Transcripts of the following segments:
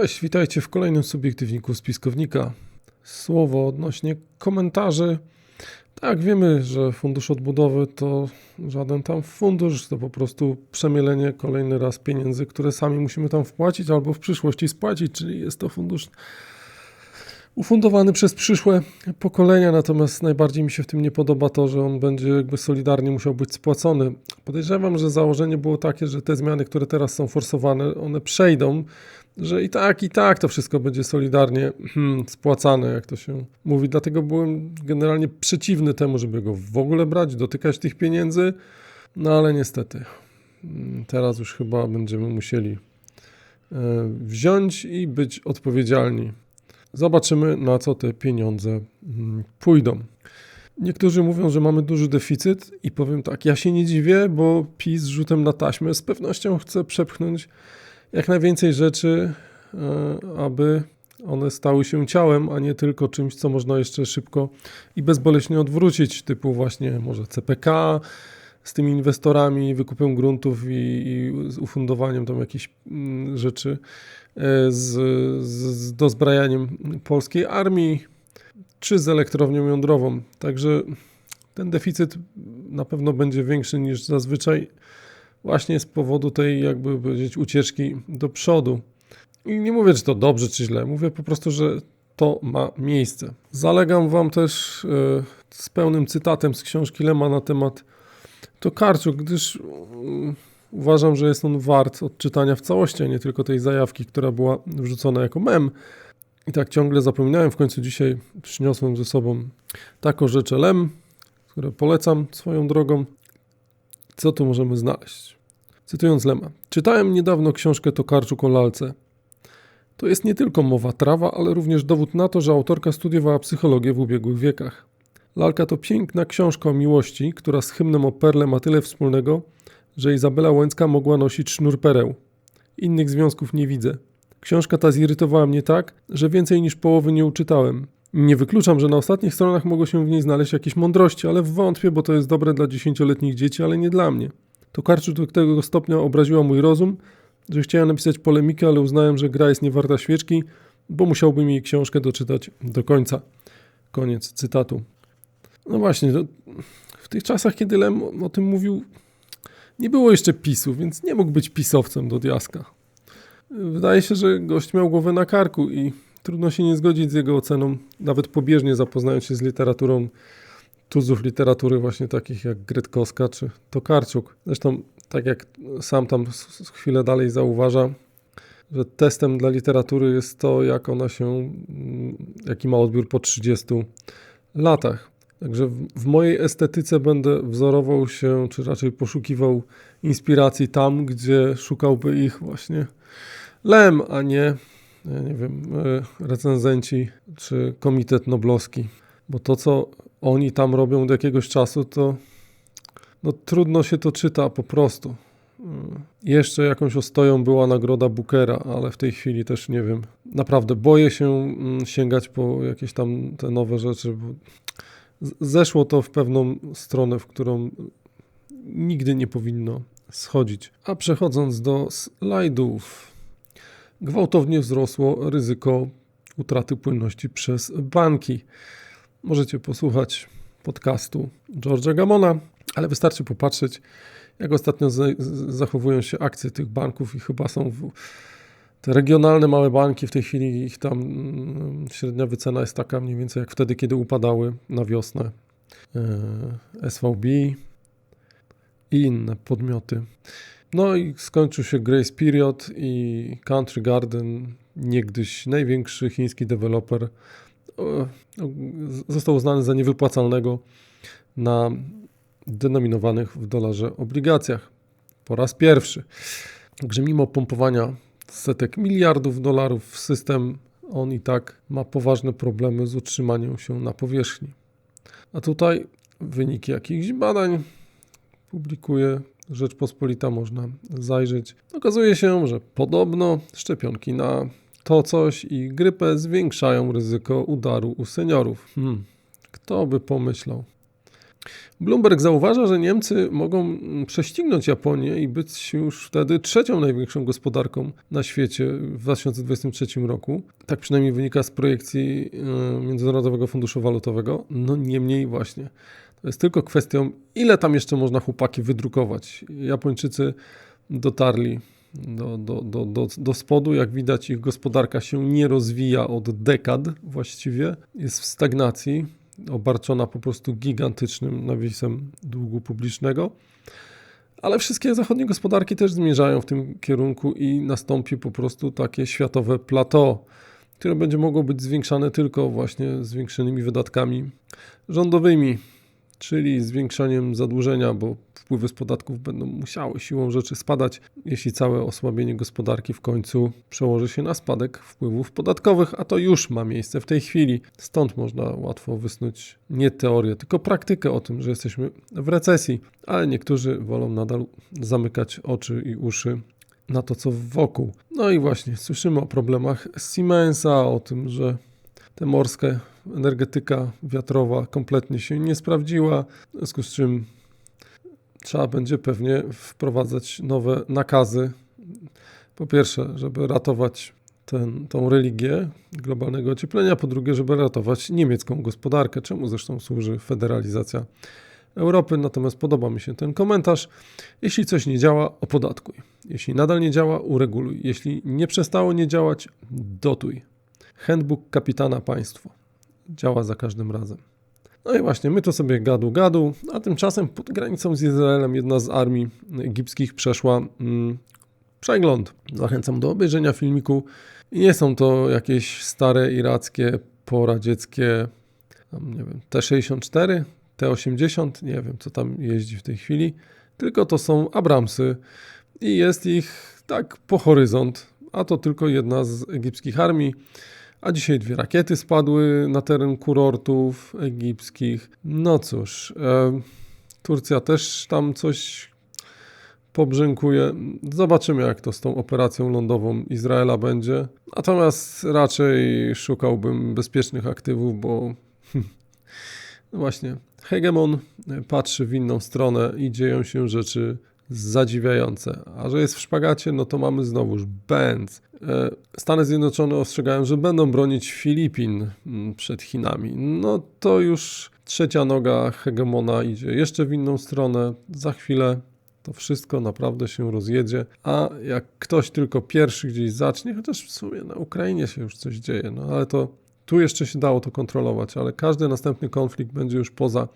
Cześć, witajcie w kolejnym subiektywniku spiskownika. Słowo odnośnie komentarzy. Tak, wiemy, że fundusz odbudowy to żaden tam fundusz, to po prostu przemielenie kolejny raz pieniędzy, które sami musimy tam wpłacić albo w przyszłości spłacić, czyli jest to fundusz ufundowany przez przyszłe pokolenia, natomiast najbardziej mi się w tym nie podoba to, że on będzie jakby solidarnie musiał być spłacony. Podejrzewam, że założenie było takie, że te zmiany, które teraz są forsowane, one przejdą, że i tak, i tak to wszystko będzie solidarnie hmm, spłacane, jak to się mówi. Dlatego byłem generalnie przeciwny temu, żeby go w ogóle brać, dotykać tych pieniędzy, no ale niestety hmm, teraz już chyba będziemy musieli e, wziąć i być odpowiedzialni Zobaczymy, na co te pieniądze mm, pójdą. Niektórzy mówią, że mamy duży deficyt i powiem tak, ja się nie dziwię, bo PiS rzutem na taśmę z pewnością chce przepchnąć jak najwięcej rzeczy, e, aby one stały się ciałem, a nie tylko czymś, co można jeszcze szybko i bezboleśnie odwrócić, typu właśnie może CPK z tymi inwestorami, wykupem gruntów i, i z ufundowaniem tam jakichś mm, rzeczy. E, z, z dozbrajaniem polskiej armii, czy z elektrownią jądrową. Także ten deficyt na pewno będzie większy niż zazwyczaj, właśnie z powodu tej, jakby powiedzieć, ucieczki do przodu. I nie mówię, czy to dobrze, czy źle. Mówię po prostu, że to ma miejsce. Zalegam Wam też e, z pełnym cytatem z książki Lema na temat Tokarczuk, gdyż mm, Uważam, że jest on wart odczytania w całości, a nie tylko tej zajawki, która była wrzucona jako mem. I tak ciągle zapominałem, w końcu dzisiaj przyniosłem ze sobą taką rzecz LM, które polecam swoją drogą. Co tu możemy znaleźć? Cytując Lema. Czytałem niedawno książkę Tokarczuk o lalce. To jest nie tylko mowa trawa, ale również dowód na to, że autorka studiowała psychologię w ubiegłych wiekach. Lalka to piękna książka o miłości, która z hymnem o perle ma tyle wspólnego, że Izabela Łęcka mogła nosić sznur pereł. Innych związków nie widzę. Książka ta zirytowała mnie tak, że więcej niż połowy nie uczytałem. Nie wykluczam, że na ostatnich stronach mogło się w niej znaleźć jakieś mądrości, ale wątpię, bo to jest dobre dla dziesięcioletnich dzieci, ale nie dla mnie. To karczu do tego stopnia obraziła mój rozum, że chciałem napisać polemikę, ale uznałem, że gra jest niewarta świeczki, bo musiałbym jej książkę doczytać do końca. Koniec cytatu. No właśnie, w tych czasach, kiedy Lem o tym mówił, nie było jeszcze PiSu, więc nie mógł być pisowcem do diaska. Wydaje się, że gość miał głowę na karku i trudno się nie zgodzić z jego oceną, nawet pobieżnie zapoznając się z literaturą tuzów literatury właśnie takich jak Gretkowska czy Tokarczuk. Zresztą, tak jak sam tam chwilę dalej zauważa, że testem dla literatury jest to, jak ona się, jaki ma odbiór po 30 latach. Także w mojej estetyce będę wzorował się, czy raczej poszukiwał inspiracji tam, gdzie szukałby ich właśnie Lem, a nie, nie wiem, e, recenzenci czy Komitet Noblowski. Bo to, co oni tam robią od jakiegoś czasu, to no, trudno się to czyta po prostu. E, jeszcze jakąś ostoją była nagroda Bookera, ale w tej chwili też nie wiem. Naprawdę boję się mm, sięgać po jakieś tam te nowe rzeczy, bo zeszło to w pewną stronę, w którą nigdy nie powinno schodzić. A przechodząc do slajdów, gwałtownie wzrosło ryzyko utraty płynności przez banki. Możecie posłuchać podcastu George'a Gamona, ale wystarczy popatrzeć, jak ostatnio zachowują się akcje tych banków i chyba są w te regionalne małe banki, w tej chwili ich tam mm, średnia wycena jest taka mniej więcej jak wtedy, kiedy upadały na wiosnę e, SVB i inne podmioty. No i skończył się Grace Period i Country Garden, niegdyś największy chiński deweloper, został uznany za niewypłacalnego na denominowanych w dolarze obligacjach po raz pierwszy. Także mimo pompowania setek miliardów dolarów w system, on i tak ma poważne problemy z utrzymaniem się na powierzchni. A tutaj wyniki jakichś badań publikuje Rzeczpospolita, można zajrzeć. Okazuje się, że podobno szczepionki na to coś i grypę zwiększają ryzyko udaru u seniorów. Hmm, kto by pomyślał? Bloomberg zauważa, że Niemcy mogą prześcignąć Japonię i być już wtedy trzecią największą gospodarką na świecie w 2023 roku. Tak przynajmniej wynika z projekcji e, Międzynarodowego Funduszu Walutowego. No niemniej właśnie. Jest tylko kwestią, ile tam jeszcze można chłopaki wydrukować. Japończycy dotarli do, do, do, do, do spodu. Jak widać, ich gospodarka się nie rozwija od dekad właściwie. Jest w stagnacji obarczona po prostu gigantycznym nawisem długu publicznego. Ale wszystkie zachodnie gospodarki też zmierzają w tym kierunku i nastąpi po prostu takie światowe plateau, które będzie mogło być zwiększane tylko właśnie zwiększonymi wydatkami rządowymi czyli zwiększaniem zadłużenia, bo wpływy z podatków będą musiały siłą rzeczy spadać, jeśli całe osłabienie gospodarki w końcu przełoży się na spadek wpływów podatkowych, a to już ma miejsce w tej chwili. Stąd można łatwo wysnuć nie teorię, tylko praktykę o tym, że jesteśmy w recesji, ale niektórzy wolą nadal zamykać oczy i uszy na to, co wokół. No i właśnie słyszymy o problemach Siemensa, o tym, że te morskie energetyka wiatrowa kompletnie się nie sprawdziła, w związku z czym trzeba będzie pewnie wprowadzać nowe nakazy. Po pierwsze, żeby ratować ten, tą religię globalnego ocieplenia, po drugie, żeby ratować niemiecką gospodarkę, czemu zresztą służy federalizacja Europy. Natomiast podoba mi się ten komentarz. Jeśli coś nie działa, opodatkuj. Jeśli nadal nie działa, ureguluj. Jeśli nie przestało nie działać, dotuj. Handbook kapitana państwo działa za każdym razem. No i właśnie, my to sobie gadu gadu, a tymczasem pod granicą z Izraelem jedna z armii egipskich przeszła mm, przegląd. Zachęcam do obejrzenia filmiku. Nie są to jakieś stare irackie, poradzieckie, nie wiem, T-64, T-80, nie wiem co tam jeździ w tej chwili, tylko to są Abramsy i jest ich tak po horyzont, a to tylko jedna z egipskich armii. A dzisiaj dwie rakiety spadły na teren kurortów egipskich. No cóż, e, Turcja też tam coś pobrzękuje. Zobaczymy, jak to z tą operacją lądową Izraela będzie. Natomiast raczej szukałbym bezpiecznych aktywów, bo no właśnie, hegemon patrzy w inną stronę i dzieją się rzeczy zadziwiające. A że jest w szpagacie, no to mamy znowuż Benz. E, Stany Zjednoczone ostrzegają, że będą bronić Filipin mm, przed Chinami. No to już trzecia noga hegemona idzie jeszcze w inną stronę. Za chwilę to wszystko naprawdę się rozjedzie. A jak ktoś tylko pierwszy gdzieś zacznie, chociaż w sumie na Ukrainie się już coś dzieje, no ale to tu jeszcze się dało to kontrolować, ale każdy następny konflikt będzie już poza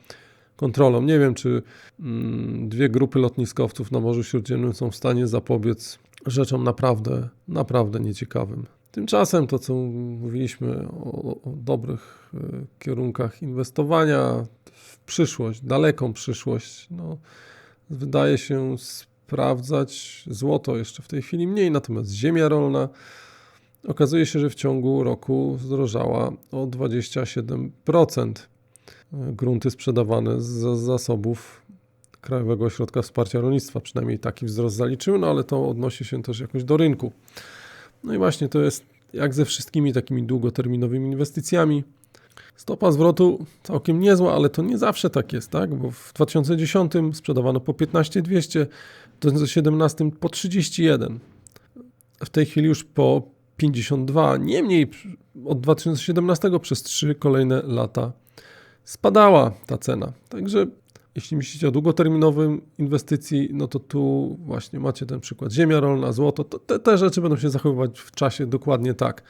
kontrolą. Nie wiem, czy mm, dwie grupy lotniskowców na Morzu Śródziemnym są w stanie zapobiec rzeczom naprawdę, naprawdę nieciekawym. Tymczasem to, co mówiliśmy o, o dobrych y, kierunkach inwestowania w przyszłość, daleką przyszłość, no, wydaje się sprawdzać. Złoto jeszcze w tej chwili mniej, natomiast ziemia rolna okazuje się, że w ciągu roku zdrożała o 27% grunty sprzedawane z zasobów Krajowego Ośrodka Wsparcia Rolnictwa. Przynajmniej taki wzrost zaliczyły, no ale to odnosi się też jakoś do rynku. No i właśnie to jest jak ze wszystkimi takimi długoterminowymi inwestycjami. Stopa zwrotu całkiem niezła, ale to nie zawsze tak jest, tak? Bo w 2010 sprzedawano po 15,200, w 2017 po 31. W tej chwili już po 52. Niemniej od 2017 przez 3 kolejne lata spadała ta cena. Także jeśli myślicie o długoterminowym inwestycji, no to tu właśnie macie ten przykład. Ziemia rolna, złoto, to te, te rzeczy będą się zachowywać w czasie dokładnie tak.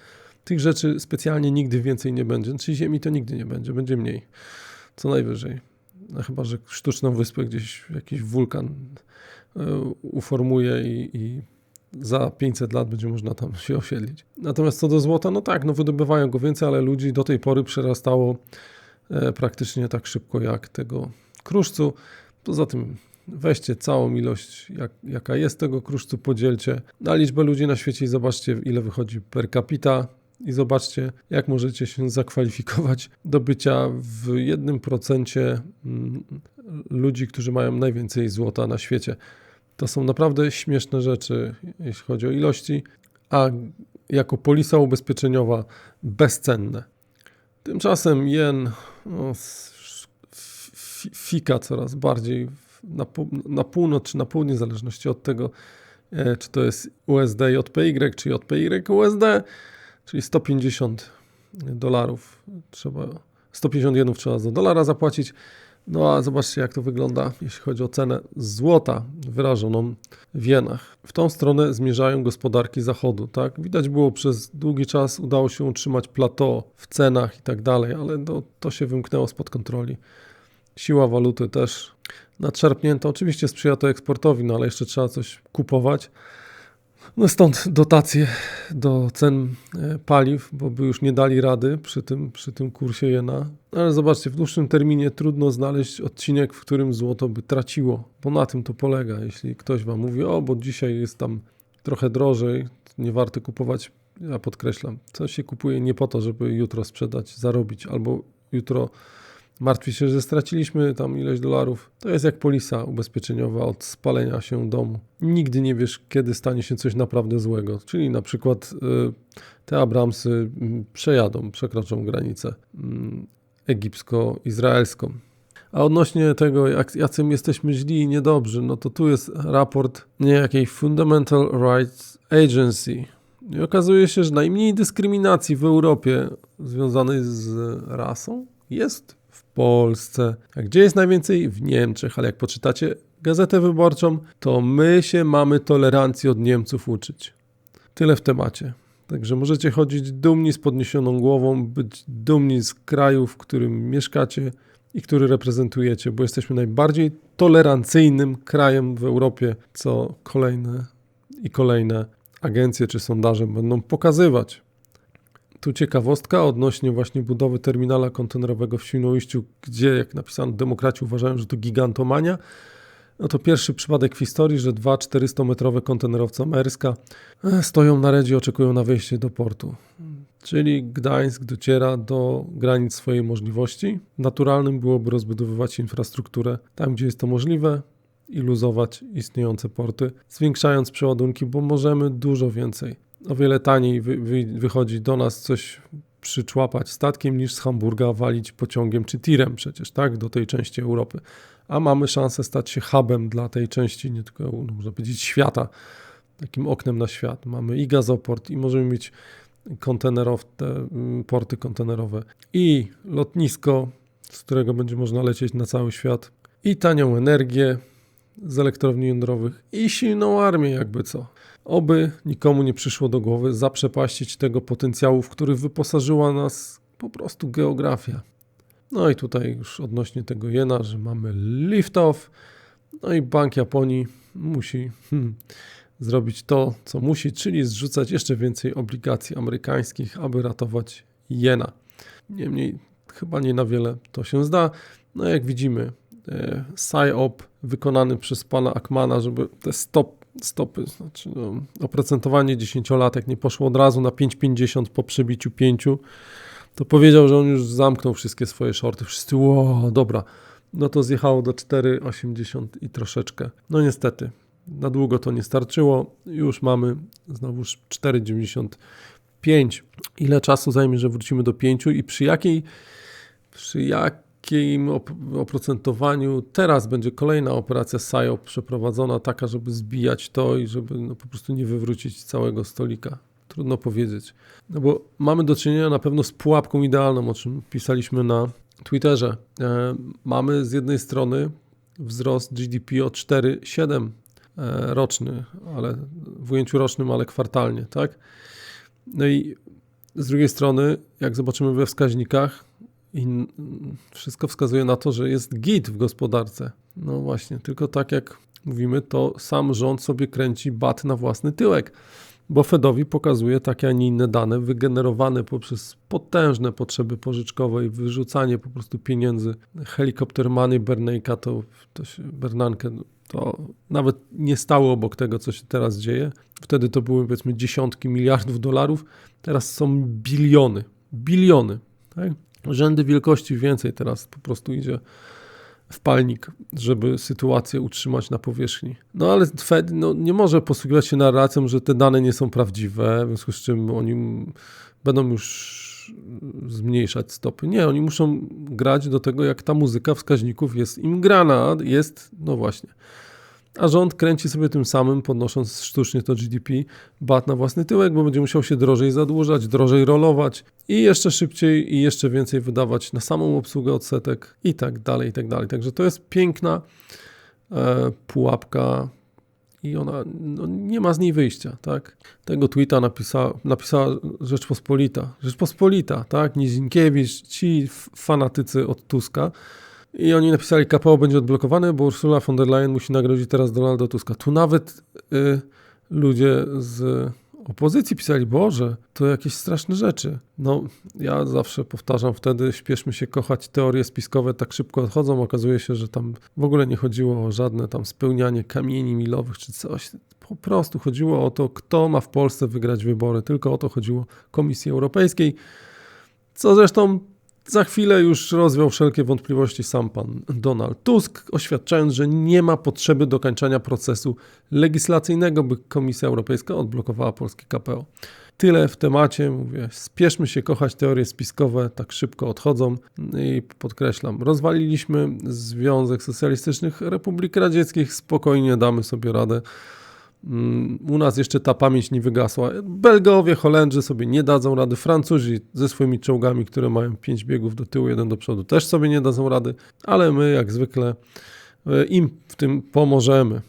Tych rzeczy specjalnie nigdy więcej nie będzie. Czyli ziemi to nigdy nie będzie, będzie mniej. Co najwyżej. No chyba, że sztuczną wyspę gdzieś jakiś wulkan y, uformuje i, i za 500 lat będzie można tam się osiedlić. Natomiast co do złota, no tak, no wydobywają go więcej, ale ludzi do tej pory przerastało E, praktycznie tak szybko jak tego kruszcu. Poza tym weźcie całą ilość, jak, jaka jest tego kruszcu, podzielcie na liczbę ludzi na świecie i zobaczcie, ile wychodzi per capita. I zobaczcie, jak możecie się zakwalifikować do bycia w jednym procencie mm, ludzi, którzy mają najwięcej złota na świecie. To są naprawdę śmieszne rzeczy, jeśli chodzi o ilości, a jako polisa ubezpieczeniowa bezcenne. Tymczasem jen no, fi- fika coraz bardziej na, na północ czy na południe, w zależności od tego, e, czy to jest USD JPY, czy JPY USD, czyli 150 dolarów trzeba, 150 jenów trzeba za dolara zapłacić. No a zobaczcie, jak to wygląda, jeśli chodzi o cenę złota wyrażoną w jenach. W tą stronę zmierzają gospodarki Zachodu. Tak? Widać było przez długi czas, udało się utrzymać plateau w cenach i tak dalej, ale to, się wymknęło spod kontroli. Siła waluty też nadszarpnięta. Oczywiście sprzyja to eksportowi, no ale jeszcze trzeba coś kupować. No stąd dotacje do cen e, paliw, bo by już nie dali rady przy tym, przy tym kursie jena. Ale zobaczcie, w dłuższym terminie trudno znaleźć odcinek, w którym złoto by traciło, bo na tym to polega. Jeśli ktoś Wam mówi, o, bo dzisiaj jest tam trochę drożej, nie warto kupować, ja podkreślam, coś się kupuje nie po to, żeby jutro sprzedać, zarobić, albo jutro martwi się, że straciliśmy tam ileś dolarów. To jest jak polisa ubezpieczeniowa od spalenia się domu. Nigdy nie wiesz, kiedy stanie się coś naprawdę złego. Czyli na przykład y, te Abramsy mm, przejadą, przekroczą granicę mm, egipsko-izraelską. A odnośnie tego, jak, jacy jesteśmy źli i niedobrzy, no to tu jest raport niejakiej Fundamental Rights Agency. I okazuje się, że najmniej dyskryminacji w Europie związanej z rasą jest w Polsce. A gdzie jest najwięcej? W Niemczech. Ale jak poczytacie gazetę wyborczą, to my się mamy tolerancji od Niemców uczyć. Tyle w temacie. Także możecie chodzić dumni z podniesioną głową, być dumni z kraju, w którym mieszkacie i który reprezentujecie, bo jesteśmy najbardziej tolerancyjnym krajem w Europie, co kolejne i kolejne agencje czy sondaże będą pokazywać. Tu ciekawostka odnośnie właśnie budowy terminala kontenerowego w Świnoujściu, gdzie, jak napisano, demokraci uważają, że to gigantomania. No to pierwszy przypadek w historii, że dwa 400-metrowe kontenerowce Maerska e, stoją na redzie i oczekują na wejście do portu. Czyli Gdańsk dociera do granic swojej możliwości. Naturalnym byłoby rozbudowywać infrastrukturę tam, gdzie jest to możliwe i luzować istniejące porty, zwiększając przeładunki, bo możemy dużo więcej. O wiele taniej wy, wy, wychodzi do nas coś przyczłapać statkiem niż z Hamburga walić pociągiem czy tirem przecież, tak, do tej części Europy. A mamy szansę stać się hubem dla tej części, nie tylko, no, można powiedzieć, świata, takim oknem na świat. Mamy i gazoport, i możemy mieć kontenerowe, mm, porty kontenerowe, i lotnisko, z którego będzie można lecieć na cały świat, i tanią energię z elektrowni jądrowych, i silną armię, jakby co. Oby nikomu nie przyszło do głowy zaprzepaścić tego potencjału, w który wyposażyła nas po prostu geografia. No i tutaj już odnośnie tego jena, że mamy lift-off, no i Bank Japonii musi hmm, zrobić to, co musi, czyli zrzucać jeszcze więcej obligacji amerykańskich, aby ratować jena. Niemniej chyba nie na wiele to się zda. No jak widzimy, e, PSYOP wykonany przez pana Akmana, żeby te stop, stopy, znaczy no, oprocentowanie 10-latek nie poszło od razu na 5,50 po przebiciu 5, to powiedział, że on już zamknął wszystkie swoje shorty. Wszyscy, wow, dobra. No to zjechało do 4,80 i troszeczkę. No niestety, na długo to nie starczyło. Już mamy znowuż 4,95. Ile czasu zajmie, że wrócimy do 5 i przy jakiej, przy jakim op- oprocentowaniu teraz będzie kolejna operacja SIOP przeprowadzona, taka, żeby zbijać to i żeby no, po prostu nie wywrócić całego stolika. Trudno powiedzieć. No bo mamy do czynienia na pewno z pułapką idealną, o czym pisaliśmy na Twitterze. E, mamy z jednej strony wzrost GDP o 4,7 e, roczny, ale w ujęciu rocznym, ale kwartalnie, tak? No i z drugiej strony, jak zobaczymy we wskaźnikach, i wszystko wskazuje na to, że jest git w gospodarce. No właśnie, tylko tak jak mówimy, to sam rząd sobie kręci bat na własny tyłek bo Fedowi pokazuje takie, a nie inne dane wygenerowane poprzez potężne potrzeby pożyczkowe i wyrzucanie po prostu pieniędzy. Helikopter Money Bernanke to, to się, Bernanke to nawet nie stało obok tego, co się teraz dzieje. Wtedy to były powiedzmy dziesiątki miliardów dolarów, teraz są biliony. Biliony. Tak? Rzędy wielkości więcej teraz po prostu idzie w palnik, żeby sytuację utrzymać na powierzchni. No ale Fed no, nie może posługiwać się narracją, że te dane nie są prawdziwe, w związku z czym oni będą już zmniejszać stopy. Nie, oni muszą grać do tego, jak ta muzyka wskaźników jest im grana. Jest, no właśnie. A rząd kręci sobie tym samym, podnosząc sztucznie to GDP, bat na własny tyłek, bo będzie musiał się drożej zadłużać, drożej rolować i jeszcze szybciej i jeszcze więcej wydawać na samą obsługę odsetek i tak dalej, i tak dalej. Także to jest piękna e, pułapka i ona no, nie ma z niej wyjścia, tak? Tego tweeta napisa, napisała Rzeczpospolita. Rzeczpospolita, tak? Nizinkiewicz, ci fanatycy od Tuska. I oni napisali, KPO będzie odblokowany, bo Ursula von der Leyen musi nagrodzić teraz Donalda Tuska. Tu nawet y, ludzie z opozycji pisali, Boże, to jakieś straszne rzeczy. No, ja zawsze powtarzam wtedy, śpieszmy się kochać, teorie spiskowe tak szybko odchodzą, okazuje się, że tam w ogóle nie chodziło o żadne tam spełnianie kamieni milowych czy coś. Po prostu chodziło o to, kto ma w Polsce wygrać wybory. Tylko o to chodziło Komisji Europejskiej, co zresztą za chwilę już rozwiał wszelkie wątpliwości sam pan Donald Tusk, oświadczając, że nie ma potrzeby dokończenia procesu legislacyjnego, by Komisja Europejska odblokowała polskie KPO. Tyle w temacie, mówię, spieszmy się kochać teorie spiskowe, tak szybko odchodzą i podkreślam, rozwaliliśmy Związek Socjalistycznych Republik Radzieckich, spokojnie damy sobie radę. Mm, U nas jeszcze ta pamięć nie wygasła. Belgowie, Holendrzy sobie nie dadzą rady. Francuzi ze swoimi czołgami, które mają pięć biegów do tyłu, jeden do przodu, też sobie nie dadzą rady, ale my, jak zwykle, e, im w tym pomożemy.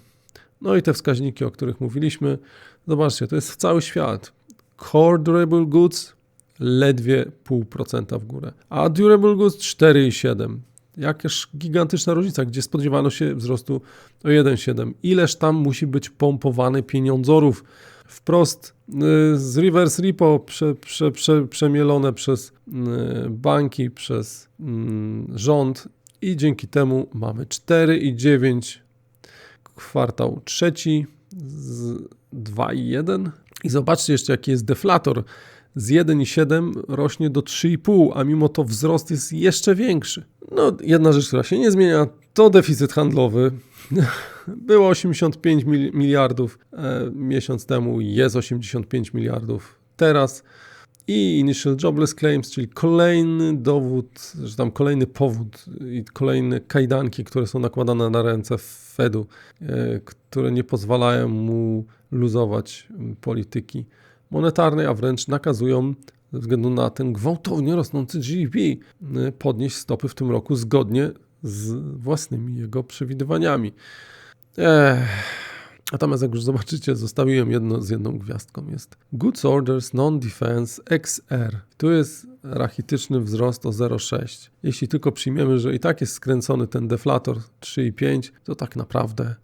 No i te wskaźniki, o których mówiliśmy, zobaczcie, to jest cały świat. Core Durable Goods ledwie 0,5% w górę, a Durable Goods 4,7%. Jakaż gigantyczna różnica, gdzie spodziewano się wzrostu o 1,7. Ileż tam musi być pompowane pieniądzorów? Wprost y, z reverse repo prze, prze, prze, przemielone przez y, banki, przez mm, rząd i dzięki temu mamy 4,9 kwartał trzeci z 2,1 i zobaczcie jeszcze jaki jest deflator z 1,7 rośnie do 3,5, a mimo to wzrost jest jeszcze większy. No, jedna rzecz, która się nie zmienia, to deficyt handlowy. Było 85 miliardów e, miesiąc temu, jest 85 miliardów teraz. I Initial Jobless Claims, czyli kolejny dowód, że tam kolejny powód i kolejne kajdanki, które są nakładane na ręce Fedu, e, które nie pozwalają mu luzować polityki monetarnej, a wręcz nakazują ze względu na ten gwałtownie rosnący GDP podnieść stopy w tym roku zgodnie z własnymi jego przewidywaniami. Ech. Natomiast jak już zobaczycie, zostawiłem jedno z jedną gwiazdką. Jest Goods Orders Non-Defense XR. Tu jest rachityczny wzrost o 0,6. Jeśli tylko przyjmiemy, że i tak jest skręcony ten deflator 3,5, to tak naprawdę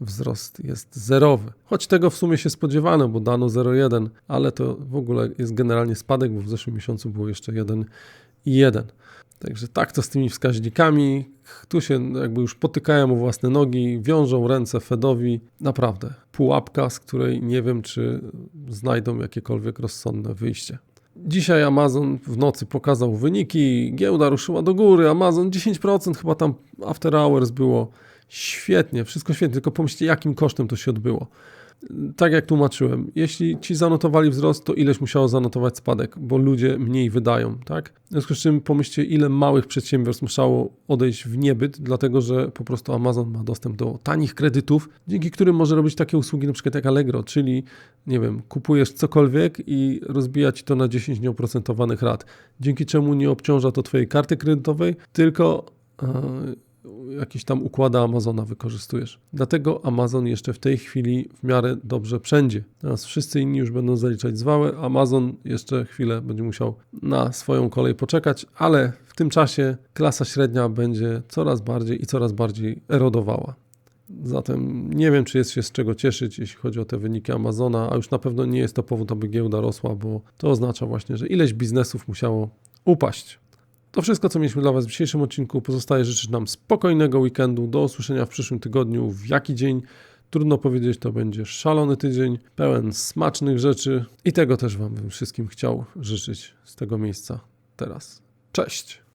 wzrost jest zerowy. Choć tego w sumie się spodziewano, bo dano 0,1, ale to w ogóle jest generalnie spadek, bo w zeszłym miesiącu było jeszcze 1,1. Także tak to z tymi wskaźnikami. Tu się jakby już potykają o własne nogi, wiążą ręce Fedowi. Naprawdę pułapka, z której nie wiem, czy znajdą jakiekolwiek rozsądne wyjście. Dzisiaj Amazon w nocy pokazał wyniki, giełda ruszyła do góry, Amazon 10%, chyba tam after hours było Świetnie, wszystko świetnie, tylko pomyślcie, jakim kosztem to się odbyło. Tak jak tłumaczyłem, jeśli ci zanotowali wzrost, to ileś musiało zanotować spadek, bo ludzie mniej wydają, tak? W związku z czym pomyślcie, ile małych przedsiębiorstw musiało odejść w niebyt, dlatego że po prostu Amazon ma dostęp do tanich kredytów, dzięki którym może robić takie usługi na przykład jak Allegro, czyli nie wiem, kupujesz cokolwiek i rozbija ci to na 10 nieoprocentowanych rat, dzięki czemu nie obciąża to twojej karty kredytowej, tylko yy, jakieś tam układy Amazona wykorzystujesz. Dlatego Amazon jeszcze w tej chwili w miarę dobrze wszędzie. Teraz wszyscy inni już będą zaliczać zwały. Amazon jeszcze chwilę będzie musiał na swoją kolej poczekać, ale w tym czasie klasa średnia będzie coraz bardziej i coraz bardziej erodowała. Zatem nie wiem, czy jest się z czego cieszyć, jeśli chodzi o te wyniki Amazona, a już na pewno nie jest to powód, aby giełda rosła, bo to oznacza właśnie, że ileś biznesów musiało upaść. To wszystko, co mieliśmy dla Was w dzisiejszym odcinku. Pozostaje życzyć nam spokojnego weekendu. Do usłyszenia w przyszłym tygodniu. W jaki dzień? Trudno powiedzieć, to będzie szalony tydzień, pełen smacznych rzeczy i tego też Wam bym wszystkim chciał życzyć z tego miejsca teraz. Cześć!